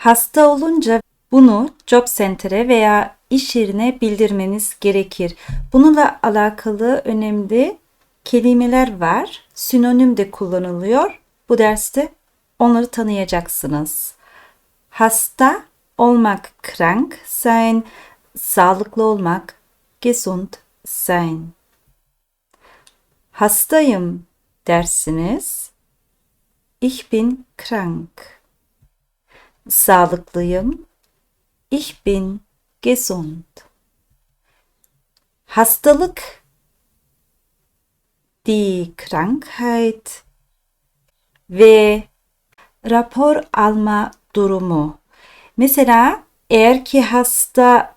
Hasta olunca bunu job center'e veya iş yerine bildirmeniz gerekir. Bununla alakalı önemli kelimeler var. Sinonim de kullanılıyor. Bu derste onları tanıyacaksınız. Hasta olmak, krank sein, sağlıklı olmak, gesund sein. Hastayım dersiniz. Ich bin krank. Sağlıklıyım. Ich bin gesund. Hastalık die Krankheit ve rapor alma durumu. Mesela eğer ki hasta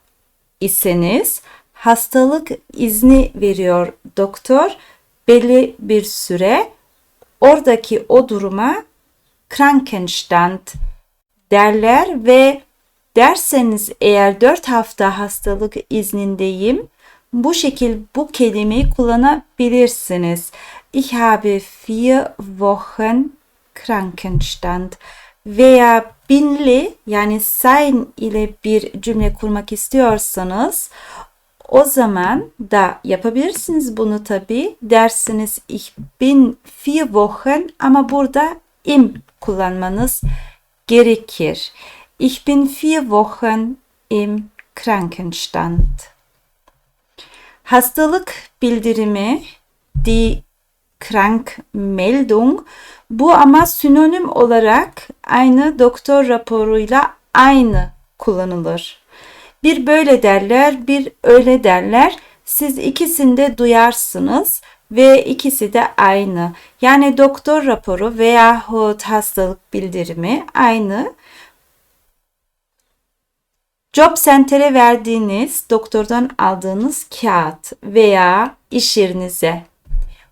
iseniz hastalık izni veriyor doktor belli bir süre oradaki o duruma Krankenstand derler ve derseniz eğer 4 hafta hastalık iznindeyim bu şekil bu kelimeyi kullanabilirsiniz. Ich habe vier Wochen Krankenstand veya binli yani sein ile bir cümle kurmak istiyorsanız o zaman da yapabilirsiniz bunu tabi. Dersiniz ich bin vier Wochen ama burada im kullanmanız gerekir. Ich bin vier Wochen im Krankenstand. Hastalık bildirimi die Krankmeldung bu ama sinonim olarak aynı doktor raporuyla aynı kullanılır. Bir böyle derler, bir öyle derler. Siz ikisini de duyarsınız ve ikisi de aynı. Yani doktor raporu veya hastalık bildirimi aynı. Job Center'e verdiğiniz doktordan aldığınız kağıt veya iş yerinize.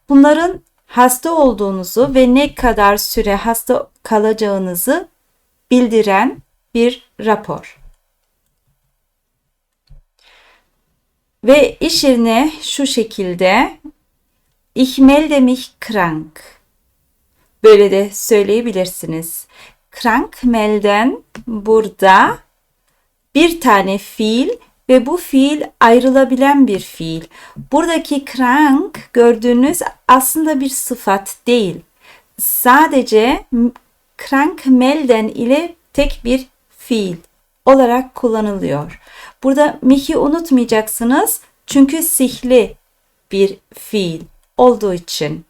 Bunların hasta olduğunuzu ve ne kadar süre hasta kalacağınızı bildiren bir rapor. Ve iş yerine şu şekilde Ich melde mich krank. Böyle de söyleyebilirsiniz. Krank melden burada bir tane fiil ve bu fiil ayrılabilen bir fiil. Buradaki krank gördüğünüz aslında bir sıfat değil. Sadece krank melden ile tek bir fiil olarak kullanılıyor. Burada mihi unutmayacaksınız çünkü sihli bir fiil olduğu için.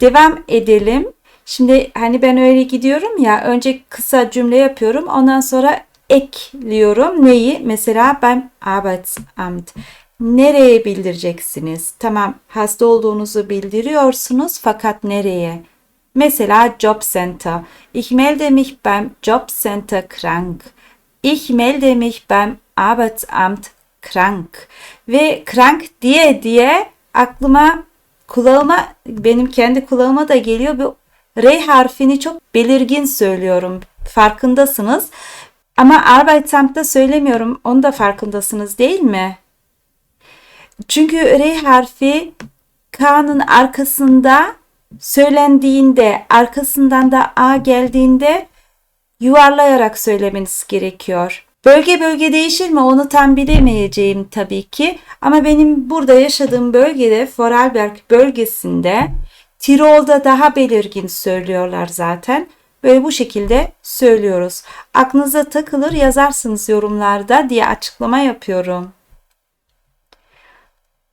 Devam edelim. Şimdi hani ben öyle gidiyorum ya önce kısa cümle yapıyorum ondan sonra ekliyorum. Neyi? Mesela ben Arbeitsamt. Nereye bildireceksiniz? Tamam hasta olduğunuzu bildiriyorsunuz fakat nereye? Mesela Job Center. Ich melde mich beim Job Center krank. Ich melde mich beim Arbeitsamt krank. Ve krank diye diye aklıma kulağıma benim kendi kulağıma da geliyor. Bu R harfini çok belirgin söylüyorum. Farkındasınız. Ama Arbeitsamt'ta söylemiyorum. Onu da farkındasınız değil mi? Çünkü R harfi K'nın arkasında söylendiğinde, arkasından da A geldiğinde yuvarlayarak söylemeniz gerekiyor. Bölge bölge değişir mi onu tam bilemeyeceğim tabii ki. Ama benim burada yaşadığım bölgede Vorarlberg bölgesinde Tirol'da daha belirgin söylüyorlar zaten. Böyle bu şekilde söylüyoruz. Aklınıza takılır yazarsınız yorumlarda diye açıklama yapıyorum.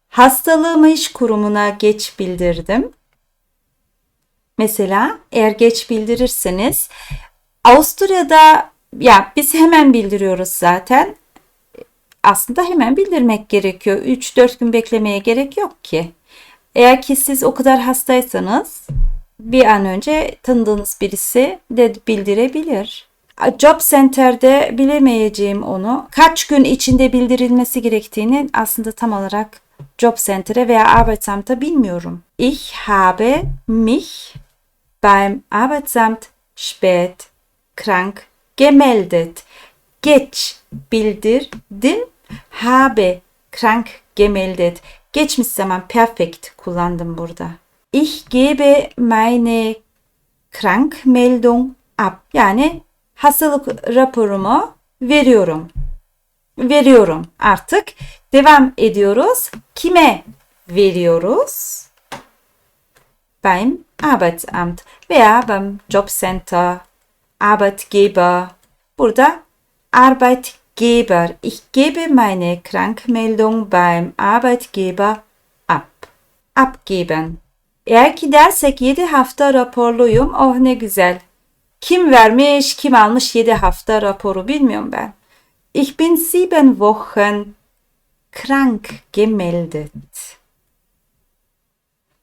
Hastalığımı iş kurumuna geç bildirdim. Mesela eğer geç bildirirseniz Avusturya'da ya biz hemen bildiriyoruz zaten. Aslında hemen bildirmek gerekiyor. 3-4 gün beklemeye gerek yok ki. Eğer ki siz o kadar hastaysanız bir an önce tanıdığınız birisi de bildirebilir. Job Center'de bilemeyeceğim onu. Kaç gün içinde bildirilmesi gerektiğini aslında tam olarak Job Center'e veya Arbeitsamt'a bilmiyorum. Ich habe mich beim Arbeitsamt spät krank gemeldet. Geç bildirdim. Habe krank gemeldet. Geçmiş zaman perfect kullandım burada. Ich gebe meine Krankmeldung ab. Yani hastalık raporumu veriyorum. Veriyorum artık. Devam ediyoruz. Kime veriyoruz? Beim Arbeitsamt veya beim Jobcenter, Arbeitgeber. Burada Arbeitgeber. Ich gebe meine Krankmeldung beim Arbeitgeber ab. Abgeben. Eğer ki dersek 7 hafta raporluyum. Oh ne güzel. Kim vermiş, kim almış 7 hafta raporu bilmiyorum ben. Ich bin sieben Wochen krank gemeldet.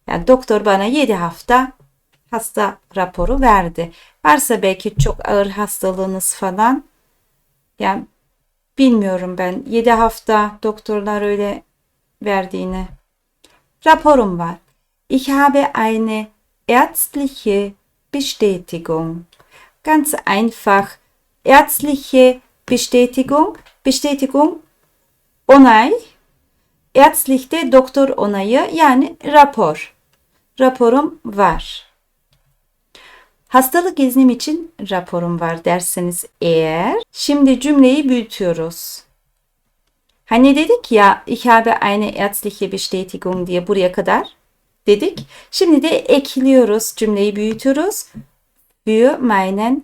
Yani doktor bana 7 hafta hasta raporu verdi. Varsa belki çok ağır hastalığınız falan. Yani bilmiyorum ben 7 hafta doktorlar öyle verdiğini. Raporum var. Ich habe eine ärztliche Bestätigung. Ganz einfach. Ärztliche Bestätigung. Bestätigung onay. Ärztlich de doktor onayı yani rapor. Raporum var. Hastalık iznim için raporum var derseniz eğer. Şimdi cümleyi büyütüyoruz. Hani dedik ya ich habe eine ärztliche Bestätigung diye buraya kadar dedik. Şimdi de ekliyoruz cümleyi büyütüyoruz. Für meinen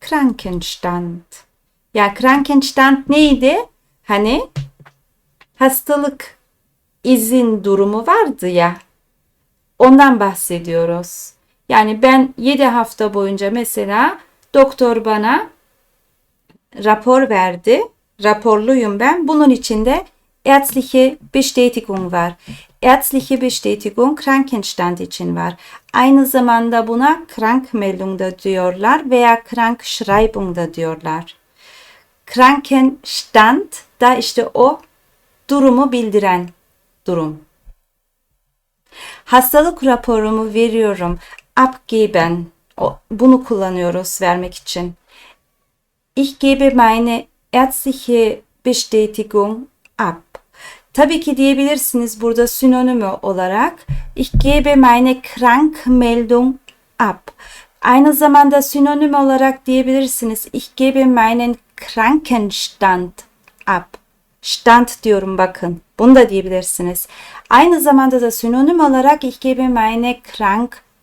Krankenstand. Ya Krankenstand neydi? Hani hastalık izin durumu vardı ya. Ondan bahsediyoruz. Yani ben 7 hafta boyunca mesela doktor bana rapor verdi. Raporluyum ben. Bunun içinde ärztliche Bestätigung var. Ärztliche Bestätigung Krankenstand için var. Aynı zamanda buna Krankmeldung da diyorlar veya Krankschreibung da diyorlar. Krankenstand da işte o durumu bildiren durum. Hastalık raporumu veriyorum. Abgeben. Bunu kullanıyoruz vermek için. Ich gebe meine ärztliche Bestätigung ab. Tabii ki diyebilirsiniz burada sinonimi olarak. Ich gebe meine Krankmeldung ab. Aynı zamanda sinonim olarak diyebilirsiniz. Ich gebe meinen Krankenstand ab. Stand diyorum bakın. Bunu da diyebilirsiniz. Aynı zamanda da sinonim olarak ich gebe meine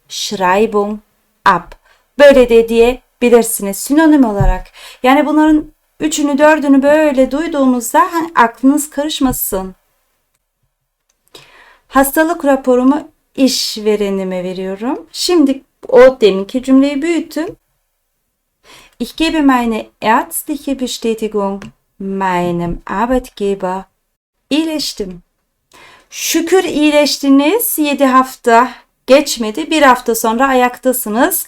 Krankschreibung ab. Böyle de diyebilirsiniz sinonim olarak. Yani bunların üçünü dördünü böyle duyduğunuzda aklınız karışmasın. Hastalık raporumu işverenime veriyorum. Şimdi o deminki cümleyi büyütün. Ich gebe meine ärztliche Bestätigung meinem Arbeitgeber. İyileştim. Şükür iyileştiniz. 7 hafta geçmedi. Bir hafta sonra ayaktasınız.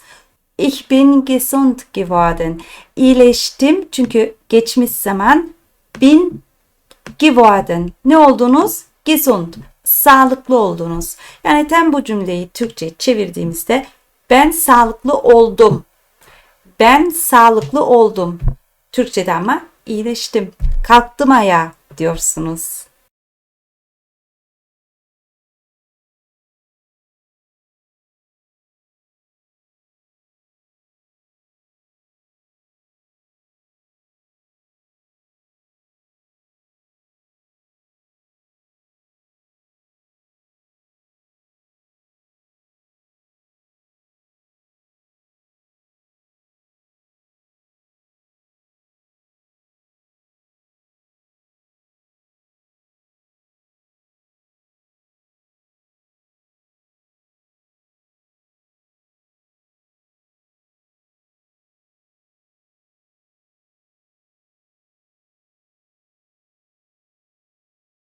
Ich bin gesund geworden. İyileştim çünkü geçmiş zaman bin geworden. Ne oldunuz? Gesund. Sağlıklı oldunuz. Yani tam bu cümleyi Türkçe çevirdiğimizde ben sağlıklı oldum. Ben sağlıklı oldum. Türkçe'de ama iyileştim. Kalktım ayağa diyorsunuz.